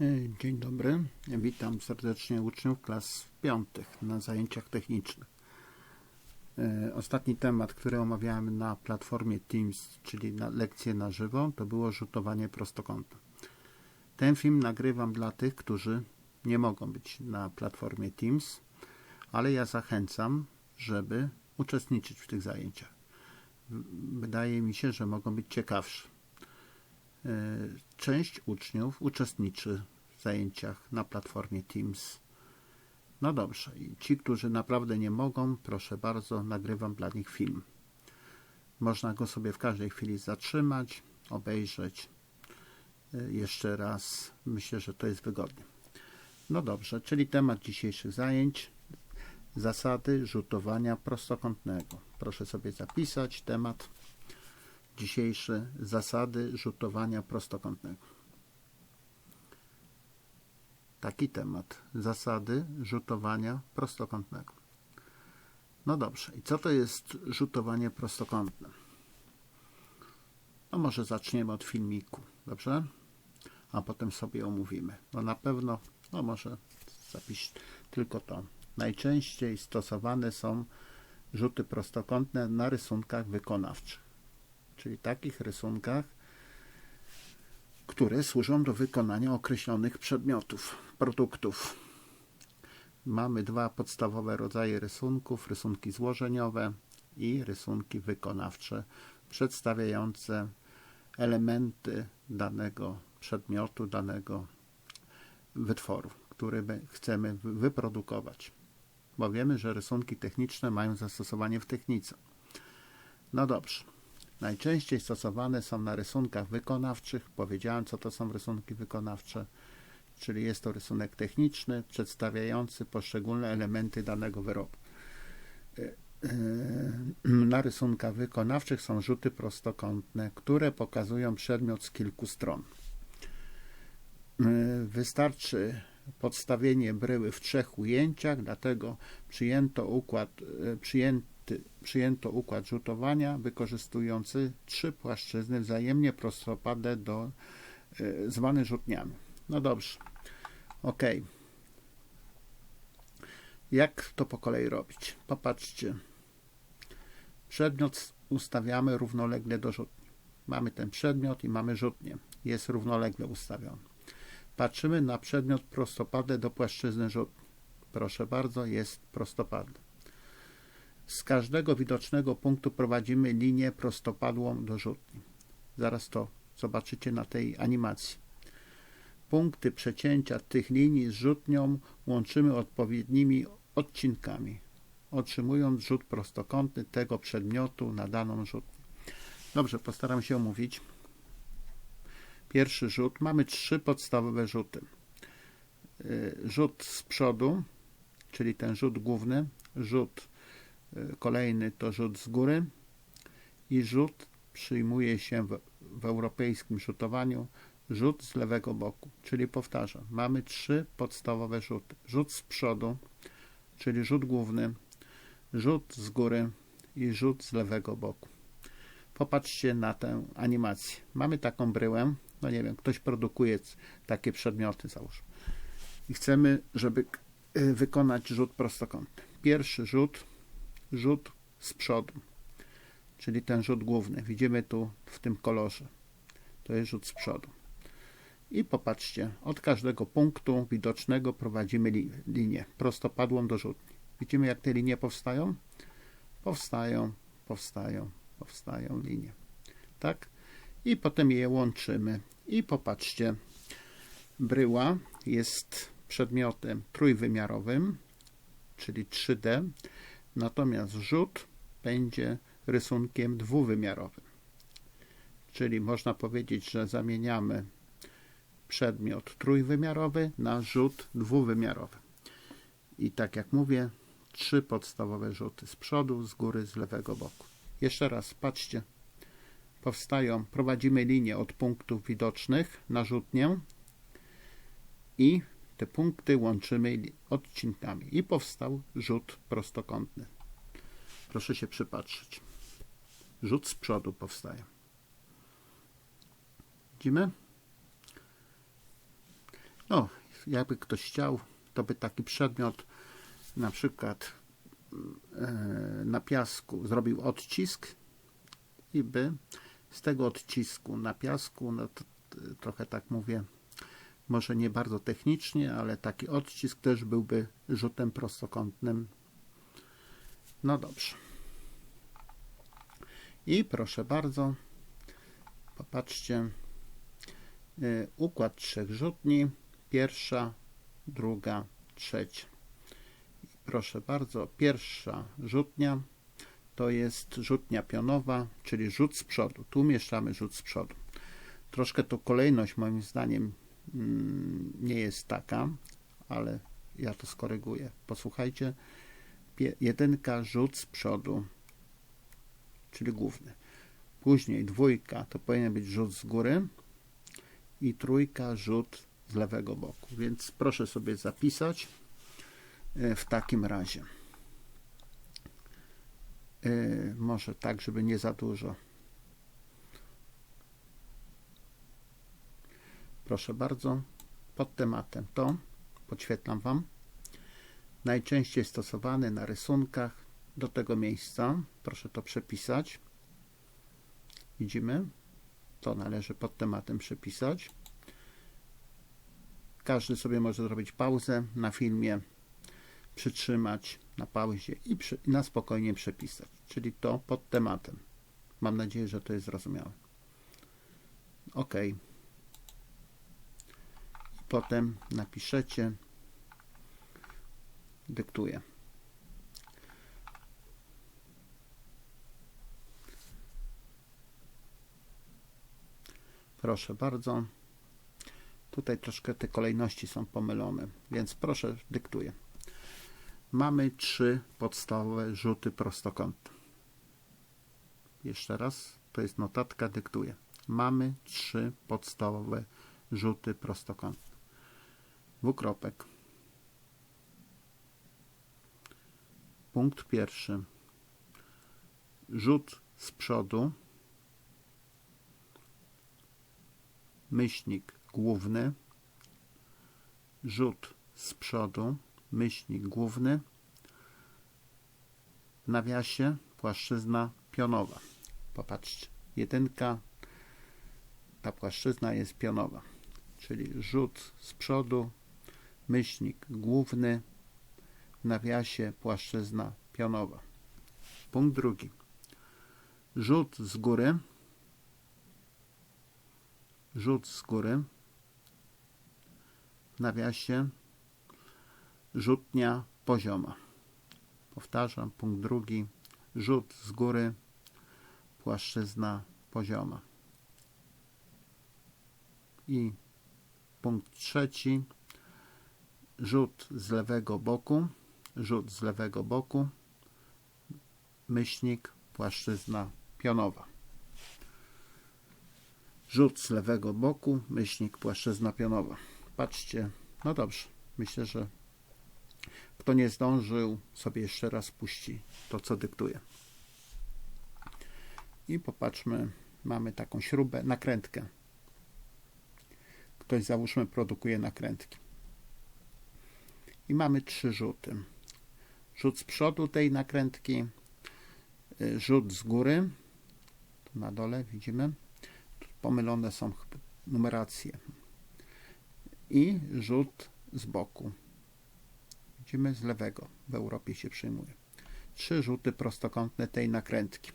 E, Dzień dobry, witam serdecznie uczniów klas piątych na zajęciach technicznych. E, Ostatni temat, który omawiałem na platformie Teams, czyli na lekcję na żywo, to było rzutowanie prostokąta. Ten film nagrywam dla tych, którzy nie mogą być na platformie Teams, ale ja zachęcam, żeby uczestniczyć w tych zajęciach. Wydaje mi się, że mogą być ciekawsze. E, Część uczniów uczestniczy zajęciach na platformie Teams. No dobrze, i ci, którzy naprawdę nie mogą, proszę bardzo, nagrywam dla nich film. Można go sobie w każdej chwili zatrzymać, obejrzeć e, jeszcze raz. Myślę, że to jest wygodnie. No dobrze, czyli temat dzisiejszych zajęć zasady rzutowania prostokątnego. Proszę sobie zapisać temat dzisiejszy zasady rzutowania prostokątnego. Taki temat. Zasady rzutowania prostokątnego. No dobrze, i co to jest rzutowanie prostokątne? No może zaczniemy od filmiku, dobrze? A potem sobie omówimy. No na pewno, no może zapisz tylko to. Najczęściej stosowane są rzuty prostokątne na rysunkach wykonawczych czyli takich rysunkach, które służą do wykonania określonych przedmiotów, produktów. Mamy dwa podstawowe rodzaje rysunków: rysunki złożeniowe i rysunki wykonawcze, przedstawiające elementy danego przedmiotu, danego wytworu, który my chcemy wy- wyprodukować. Bo wiemy, że rysunki techniczne mają zastosowanie w technice. No dobrze. Najczęściej stosowane są na rysunkach wykonawczych. Powiedziałem, co to są rysunki wykonawcze, czyli jest to rysunek techniczny przedstawiający poszczególne elementy danego wyrobu. E, e, Na rysunkach wykonawczych są rzuty prostokątne, które pokazują przedmiot z kilku stron. E, Wystarczy podstawienie bryły w trzech ujęciach, dlatego przyjęto układ, przyjęty, przyjęto układ rzutowania wykorzystujący trzy płaszczyzny wzajemnie prostopadłe do e, zwane rzutniami. No dobrze. Ok. Jak to po kolei robić? Popatrzcie. Przedmiot ustawiamy równolegle do rzutni. Mamy ten przedmiot i mamy rzutnię. Jest równolegle ustawiony. Patrzymy na przedmiot prostopadle do płaszczyzny rzutni. Proszę bardzo, jest prostopadle. Z każdego widocznego punktu prowadzimy linię prostopadłą do rzutni. Zaraz to zobaczycie na tej animacji. Punkty przecięcia tych linii z rzutnią łączymy odpowiednimi odcinkami, otrzymując rzut prostokątny tego przedmiotu na daną rzutnię. Dobrze, postaram się omówić. Pierwszy rzut. Mamy trzy podstawowe rzuty. Y, Rzut z przodu, czyli ten rzut główny, rzut kolejny to rzut z góry i rzut przyjmuje się w, w europejskim rzutowaniu rzut z lewego boku. Czyli powtarzam, mamy trzy podstawowe rzuty. Rzut z przodu, czyli rzut główny, rzut z góry i rzut z lewego boku. Popatrzcie na tę animację. Mamy taką bryłę, no nie wiem, ktoś produkuje takie przedmioty, załóż. I chcemy, żeby y, wykonać rzut prostokątny. Pierwszy rzut, rzut z przodu, czyli ten rzut główny. Widzimy tu w tym kolorze. To jest rzut z przodu. I popatrzcie, od każdego punktu widocznego prowadzimy li, linię prostopadłą do rzutni. Widzimy, jak te linie powstają? Powstają, powstają, powstają linie. Tak? I potem je łączymy. I popatrzcie, bryła jest przedmiotem trójwymiarowym, czyli 3D, natomiast rzut będzie rysunkiem dwuwymiarowym. Czyli można powiedzieć, że zamieniamy przedmiot trójwymiarowy na rzut dwuwymiarowy. I tak jak mówię, trzy podstawowe rzuty z przodu, z góry, z lewego boku. Jeszcze raz, patrzcie. Powstają, prowadzimy linię od punktów widocznych na rzutnię i te punkty łączymy odcinkami. I powstał rzut prostokątny. Proszę się przypatrzeć. Rzut z przodu powstaje. Widzimy? No, jakby ktoś chciał, to by taki przedmiot na przykład e, na piasku zrobił odcisk i by z tego odcisku na piasku, no to, trochę tak mówię, może nie bardzo technicznie, ale taki odcisk też byłby rzutem prostokątnym. No dobrze. I proszę bardzo, popatrzcie, y, układ trzech rzutni, pierwsza, druga, trzecia. Proszę bardzo, pierwsza rzutnia to jest rzutnia pionowa, czyli rzut z przodu. Tu umieszczamy rzut z przodu. Troszkę to kolejność moim zdaniem nie jest taka, ale ja to skoryguję. Posłuchajcie. Jedynka rzut z przodu, czyli główny. Później dwójka to powinien być rzut z góry i trójka rzut z lewego boku. Więc proszę sobie zapisać e, w takim razie. E, może tak, żeby nie za dużo. Proszę bardzo, pod tematem to podświetlam Wam. Najczęściej stosowany na rysunkach do tego miejsca. Proszę to przepisać. Widzimy? To należy pod tematem przepisać. Każdy sobie może zrobić pauzę na filmie, przytrzymać na pauzie i, przy, na spokojnie przepisać. Czyli to pod tematem. Mam nadzieję, że to jest zrozumiałe. OK. Potem napiszecie, dyktuję. Proszę bardzo. Tutaj troszkę te kolejności są pomylone, więc proszę, dyktuję. Mamy trzy podstawowe rzuty prostokątne. Jeszcze raz, to jest notatka, dyktuję. Mamy trzy podstawowe rzuty prostokątne. Dwukropek. Punkt pierwszy. Rzut z przodu. Myślnik główny, rzut z przodu, myślnik główny, w nawiasie płaszczyzna pionowa. Popatrzcie, jedynka, ta płaszczyzna jest pionowa, czyli rzut z przodu, myślnik główny, w nawiasie płaszczyzna pionowa. Punkt drugi. Rzut z góry, rzut z góry, w nawiasie rzutnia pozioma. Powtarzam, punkt drugi, rzut z góry, płaszczyzna pozioma. I punkt trzeci, rzut z lewego boku, rzut z lewego boku, myślnik, płaszczyzna pionowa. Rzut z lewego boku, myślnik, płaszczyzna pionowa. Patrzcie, no dobrze, myślę, że kto nie zdążył, sobie jeszcze raz puści to, co dyktuje. I popatrzmy, mamy taką śrubę, nakrętkę. Ktoś, załóżmy, produkuje nakrętki. I mamy trzy rzuty. Rzut z przodu tej nakrętki, y, rzut z góry, tu na dole widzimy, pomylone są numeracje i rzut z boku. Widzimy z lewego, w Europie się przyjmuje. Trzy rzuty prostokątne tej nakrętki.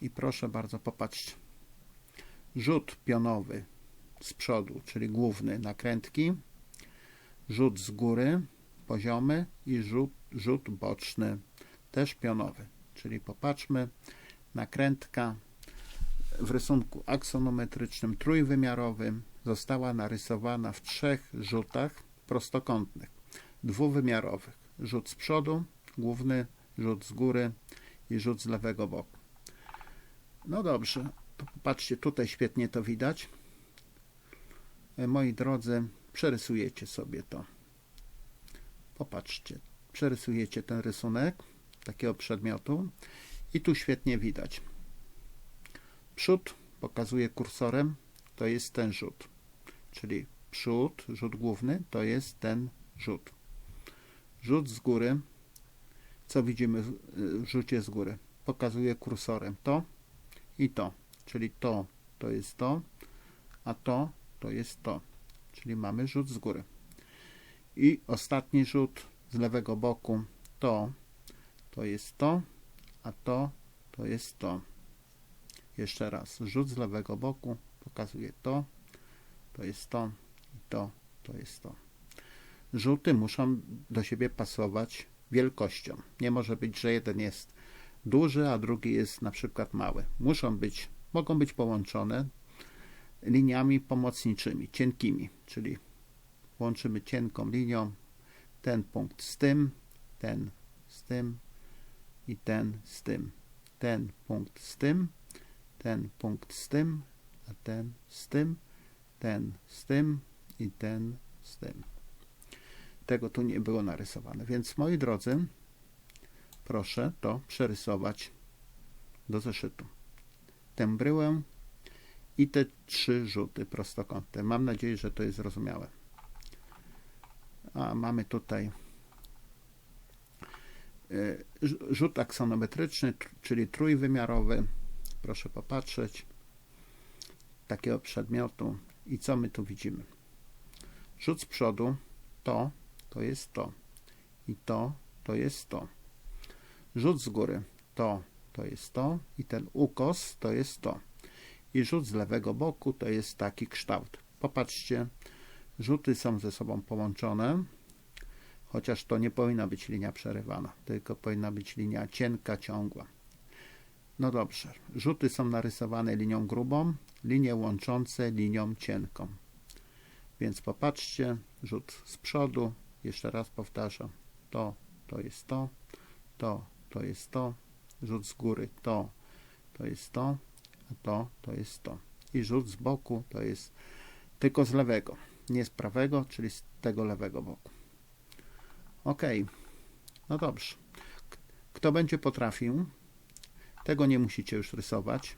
I proszę bardzo, popatrzcie. Rzut pionowy z przodu, czyli główny nakrętki, rzut z góry, poziomy i rzut, rzut boczny, też pionowy. Czyli popatrzmy, nakrętka w rysunku aksonometrycznym trójwymiarowym została narysowana w trzech rzutach prostokątnych, dwuwymiarowych. Rzut z przodu, główny, rzut z góry i rzut z lewego boku. No dobrze, popatrzcie, tutaj świetnie to widać. E, moi drodzy, przerysujecie sobie to. Popatrzcie, przerysujecie ten rysunek takiego przedmiotu i tu świetnie widać. Przód pokazuję kursorem, to jest ten rzut, czyli przód, rzut główny, to jest ten rzut. Rzut z góry, co widzimy w rzucie z góry? Pokazuję kursorem to i to, czyli to, to jest to, a to, to jest to, czyli mamy rzut z góry. I ostatni rzut z lewego boku, to, to jest to, a to, to jest to. Jeszcze raz, rzut z lewego boku pokazuje to, to jest to i to, to jest to. Rzuty muszą do siebie pasować wielkością. Nie może być, że jeden jest duży, a drugi jest na przykład mały. Muszą być, mogą być połączone liniami pomocniczymi, cienkimi, czyli łączymy cienką linią ten punkt z tym, ten z tym i ten z tym. Ten punkt z tym, ten punkt z tym, a ten z tym, ten z tym i ten z tym. Tego tu nie było narysowane, więc moi drodzy, proszę to przerysować do zeszytu. Tę bryłę i te trzy rzuty prostokątne. Mam nadzieję, że to jest zrozumiałe. A mamy tutaj e, rzut aksonometryczny, czyli trójwymiarowy. Proszę popatrzeć. Takiego przedmiotu. I co my tu widzimy? Rzut z przodu to, to jest to. I to, to jest to. Rzut z góry to, to jest to. I ten ukos to jest to. I rzut z lewego boku to jest taki kształt. Popatrzcie, Rzuty są ze sobą połączone, chociaż to nie powinna być linia przerywana, tylko powinna być linia cienka, ciągła. No dobrze, rzuty są narysowane linią grubą, linie łączące linią cienką. Więc popatrzcie, rzut z przodu, jeszcze raz powtarzam, to, to jest to, to, to jest to, rzut z góry, to, to jest to, to, to jest to. I rzut z boku to jest tylko z lewego nie z prawego, czyli z tego lewego boku. Ok, no dobrze. Kto będzie potrafił, tego nie musicie już rysować.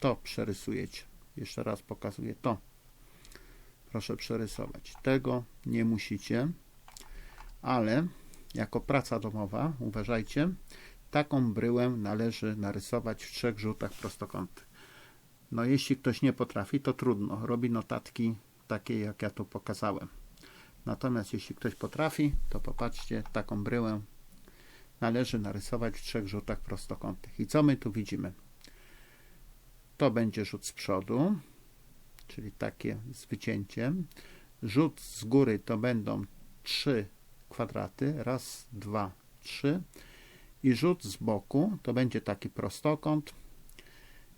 To przerysujecie. Jeszcze raz pokazuję to. Proszę przerysować. Tego nie musicie, ale jako praca domowa, uważajcie, taką bryłę należy narysować w trzech rzutach prostokątnych. No jeśli ktoś nie potrafi, to trudno. Robi notatki takie jak ja tu pokazałem. Natomiast jeśli ktoś potrafi, to popatrzcie, taką bryłę należy narysować w trzech rzutach prostokątnych. I co my tu widzimy? To będzie rzut z przodu, czyli takie z wycięciem. Rzut z góry to będą trzy kwadraty. Raz, dwa, trzy. I rzut z boku to będzie taki prostokąt.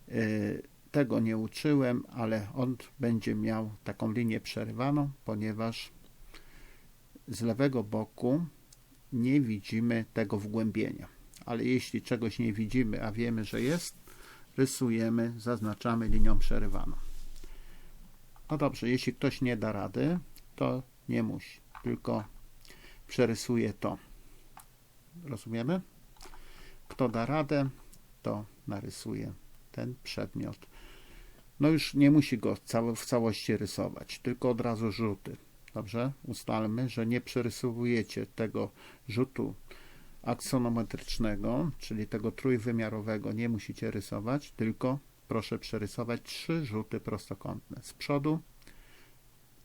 Yy, tego nie uczyłem, ale on będzie miał taką linię przerywaną, ponieważ z lewego boku nie widzimy tego wgłębienia. Ale jeśli czegoś nie widzimy, a wiemy, że jest, rysujemy, zaznaczamy linią przerywaną. No dobrze, jeśli ktoś nie da rady, to nie musi, tylko przerysuje to. Rozumiemy? Kto da radę, to narysuje ten przedmiot no już nie musi go w całości rysować, tylko od razu rzuty. Dobrze? Ustalmy, że nie przerysowujecie tego rzutu aksonometrycznego, czyli tego trójwymiarowego, nie musicie rysować, tylko proszę przerysować trzy rzuty prostokątne. Z przodu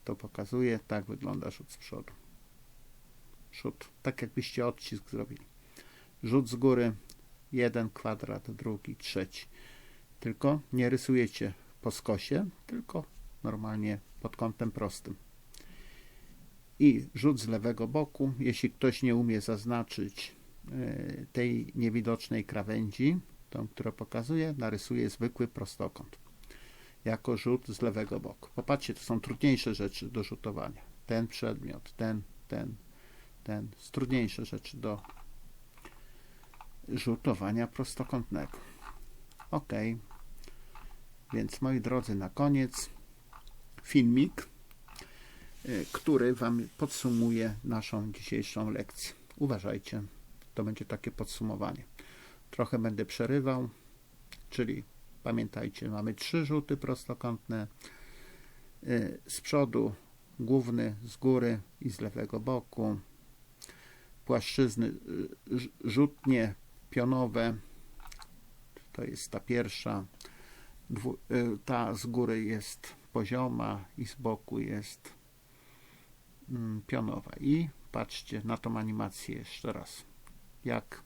to pokazuje, tak wygląda rzut z przodu. Rzut, tak jakbyście odcisk zrobili. Rzut z góry, jeden kwadrat, drugi, trzeci. Tylko nie rysujecie po skosie, tylko normalnie pod kątem prostym. I rzut z lewego boku. Jeśli ktoś nie umie zaznaczyć e, tej niewidocznej krawędzi, tą, którą pokazuję, narysuję zwykły prostokąt jako rzut z lewego boku. Popatrzcie, to są trudniejsze rzeczy do rzutowania. Ten przedmiot, ten, ten, ten. Trudniejsze rzeczy do rzutowania prostokątnego. OK. Więc moi drodzy, na koniec filmik, y, który Wam podsumuje naszą dzisiejszą lekcję. Uważajcie, to będzie takie podsumowanie. Trochę będę przerywał, czyli pamiętajcie, mamy trzy rzuty prostokątne. y, z przodu główny, z góry i z lewego boku, płaszczyzny y, rz- rzutnie pionowe, to jest ta pierwsza, y, ta z góry jest pozioma i z boku jest mm, pionowa. I patrzcie na tą animację jeszcze raz, jak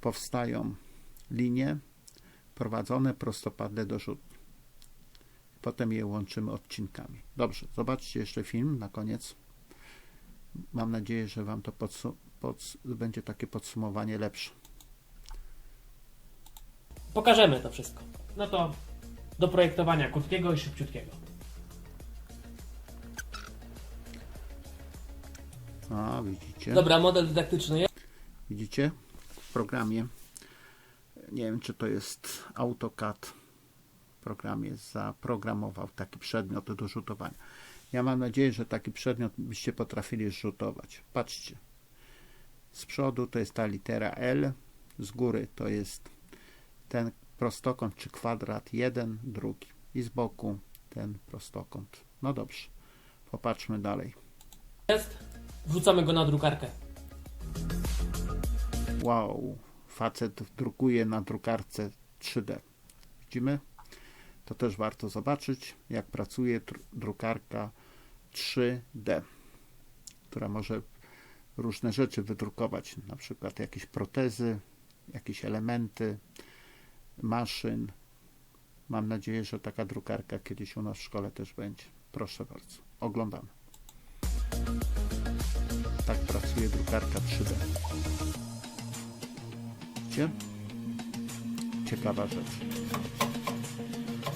powstają linie prowadzone prostopadle do rzutni. Potem je łączymy odcinkami. Dobrze, zobaczcie jeszcze film na koniec. Mam nadzieję, że Wam to będzie takie podsumowanie lepsze. Pokażemy to wszystko. No to do projektowania krótkiego i szybciutkiego. A, widzicie? Dobra, model dydaktyczny jest. Widzicie? W programie. Nie wiem, czy to jest AutoCAD. W programie zaprogramował taki przedmiot do rzutowania. Ja mam nadzieję, że taki przedmiot byście potrafili rzutować. Patrzcie. Z przodu to jest ta litera L, z góry to jest ten prostokąt czy kwadrat jeden, drugi i z boku ten prostokąt. No dobrze, popatrzmy dalej. jest. Wrzucamy go na drukarkę. Wow, facet drukuje na drukarce 3D. Widzimy? To też warto zobaczyć, jak pracuje dru- drukarka 3D, która może różne rzeczy wydrukować, na przykład jakieś protezy, jakieś elementy maszyn. Mam nadzieję, że taka drukarka kiedyś u nas w szkole też będzie. Proszę bardzo, oglądamy. Tak pracuje drukarka 3D. Widzicie? Ciekawa rzecz.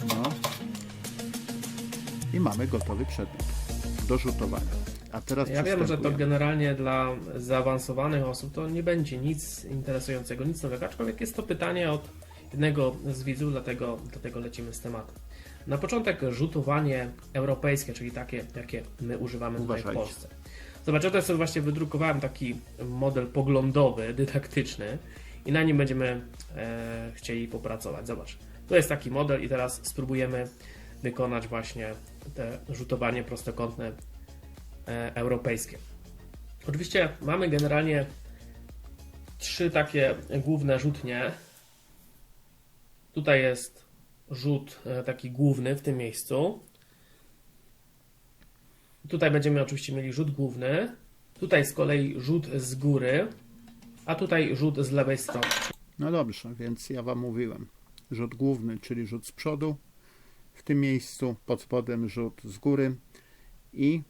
No. I mamy gotowy przedmiot do rzutowania. A teraz Ja wiem, że to generalnie dla zaawansowanych osób to nie będzie nic interesującego, nic nowego, aczkolwiek jest to pytanie od jednego z widzów, dlatego, dlatego lecimy z tematem. Na początek rzutowanie europejskie, czyli takie, jakie my używamy tutaj w. Polsce. Zobacz, ja tutaj sobie właśnie wydrukowałem taki model poglądowy, dydaktyczny i na nim będziemy e, chcieli popracować. Zobacz, to jest taki model i teraz spróbujemy wykonać właśnie te rzutowanie prostokątne e, europejskie. Oczywiście mamy generalnie trzy takie główne rzutnie. Tutaj jest rzut e, taki główny w tym miejscu. Tutaj będziemy oczywiście mieli rzut główny. Tutaj z kolei rzut z góry, a tutaj rzut z lewej strony. No dobrze, więc ja Wam mówiłem. Rzut główny, czyli rzut z przodu. W tym miejscu pod spodem rzut z góry i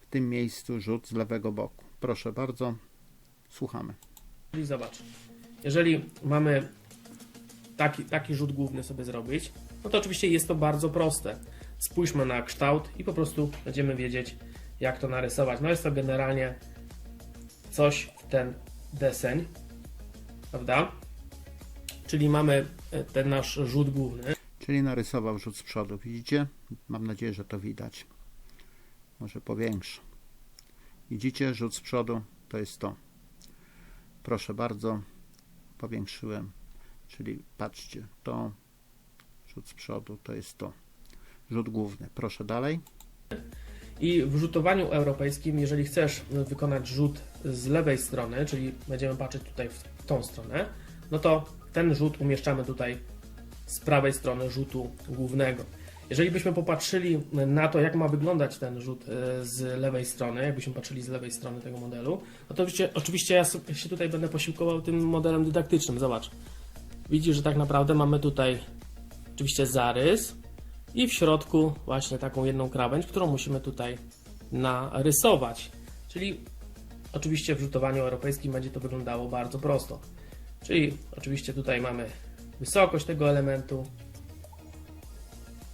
w tym miejscu rzut z lewego boku. Proszę bardzo, słuchamy. Czyli zobacz, jeżeli mamy taki, taki rzut główny sobie zrobić, no to oczywiście jest to bardzo proste. Spójrzmy na kształt i po prostu będziemy wiedzieć, jak to narysować. No jest to generalnie coś w ten deseń, prawda? Czyli mamy e, ten nasz rzut główny. Czyli narysował rzut z przodu. Widzicie? Mam nadzieję, że to widać. Może powiększę. Widzicie? Rzut z przodu to jest to. Proszę bardzo. Powiększyłem. Czyli patrzcie, to rzut z przodu to jest to. Rzut główny. Proszę dalej. I w rzutowaniu europejskim, jeżeli chcesz wykonać rzut z lewej strony, czyli będziemy patrzeć tutaj w tą stronę, no to ten rzut umieszczamy tutaj z prawej strony rzutu głównego. Jeżeli byśmy popatrzyli na to, jak ma wyglądać ten rzut e, z lewej strony, jakbyśmy patrzyli z lewej strony tego modelu, no to oczywiście, oczywiście ja się tutaj będę posiłkował tym modelem dydaktycznym. Zobacz. Widzisz, że tak naprawdę mamy tutaj oczywiście zarys, i w środku właśnie taką jedną krawędź, którą musimy tutaj narysować. Czyli oczywiście w rzutowaniu europejskim będzie to wyglądało bardzo prosto. Czyli oczywiście tutaj mamy wysokość tego elementu.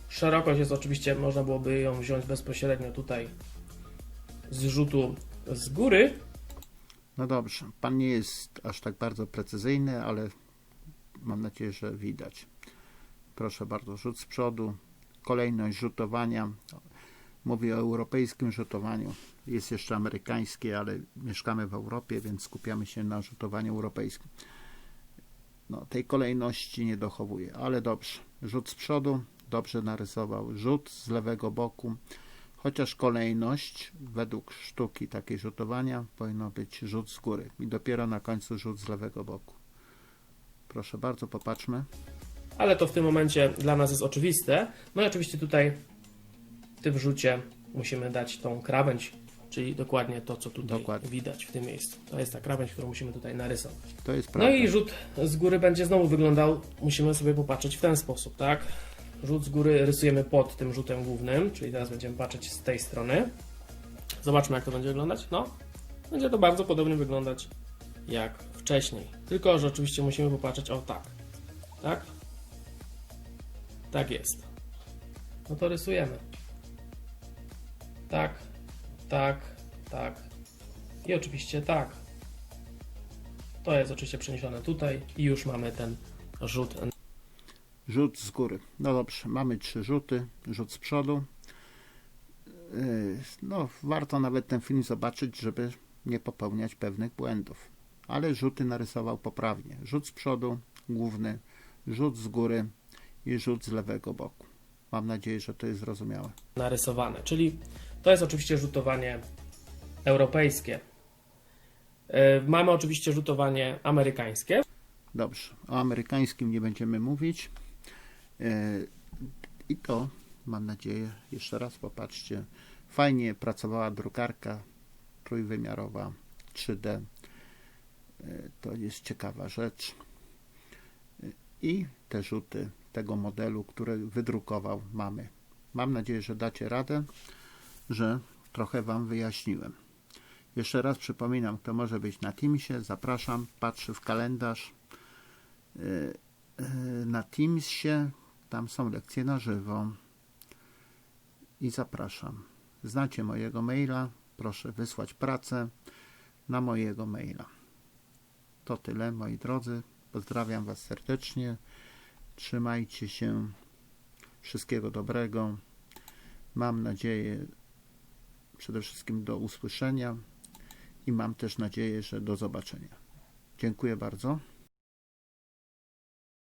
Szerokość jest oczywiście, można byłoby ją wziąć bezpośrednio tutaj z rzutu z góry. No dobrze. Pan nie jest aż tak bardzo precyzyjny, ale mam nadzieję, że widać. Proszę bardzo, rzut z przodu. Kolejność rzutowania. Mówię o europejskim rzutowaniu. Jest jeszcze amerykańskie, ale mieszkamy w Europie, więc skupiamy się na rzutowaniu europejskim. No, tej kolejności nie dochowuję, ale dobrze. Rzut z przodu, dobrze narysował. Rzut z lewego boku, chociaż kolejność według sztuki takiej rzutowania powinno być rzut z góry i dopiero na końcu rzut z lewego boku. Proszę bardzo, popatrzmy. ale to w tym momencie dla nas jest oczywiste. No i oczywiście tutaj w tym rzucie musimy dać tą krawędź, czyli dokładnie to, co tutaj Dokładnie. widać w tym miejscu. To jest ta krawędź, którą musimy tutaj narysować. To jest No prawda. i rzut z góry będzie znowu wyglądał, musimy sobie popatrzeć w ten sposób, tak? Rzut z góry rysujemy pod tym rzutem głównym, czyli teraz będziemy patrzeć z tej strony. Zobaczmy, jak to będzie wyglądać. No, będzie to bardzo podobnie wyglądać jak wcześniej. Tylko, że oczywiście musimy popatrzeć o tak. Tak? Tak jest. No to rysujemy. Tak, tak, tak. I oczywiście tak. To jest oczywiście przeniesione tutaj i już mamy ten rzut. Rzut z góry. No dobrze, mamy trzy rzuty. Rzut z przodu. Yy, No, warto nawet ten film zobaczyć, żeby nie popełniać pewnych błędów. Ale rzuty narysował poprawnie. Rzut z przodu, główny, rzut z góry i rzut z lewego boku. Mam nadzieję, że to jest zrozumiałe. narysowane. Czyli to jest oczywiście rzutowanie europejskie. Yy, Mamy oczywiście rzutowanie amerykańskie. Dobrze, o amerykańskim nie będziemy mówić. Yy, I to, mam nadzieję, jeszcze raz popatrzcie, fajnie pracowała drukarka trójwymiarowa 3D. To jest ciekawa rzecz. I te rzuty tego modelu, który wydrukował, mamy. Mam nadzieję, że dacie radę, że trochę Wam wyjaśniłem. Jeszcze raz przypominam, kto może być na Teamsie, zapraszam, patrzy w kalendarz. Na Teamsie, tam są lekcje na żywo i zapraszam. Znacie mojego maila, proszę wysłać pracę na mojego maila. To tyle, moi drodzy. Pozdrawiam Was serdecznie. Trzymajcie się. Wszystkiego dobrego. Mam nadzieję, przede wszystkim do usłyszenia i mam też nadzieję, że do zobaczenia. Dziękuję bardzo.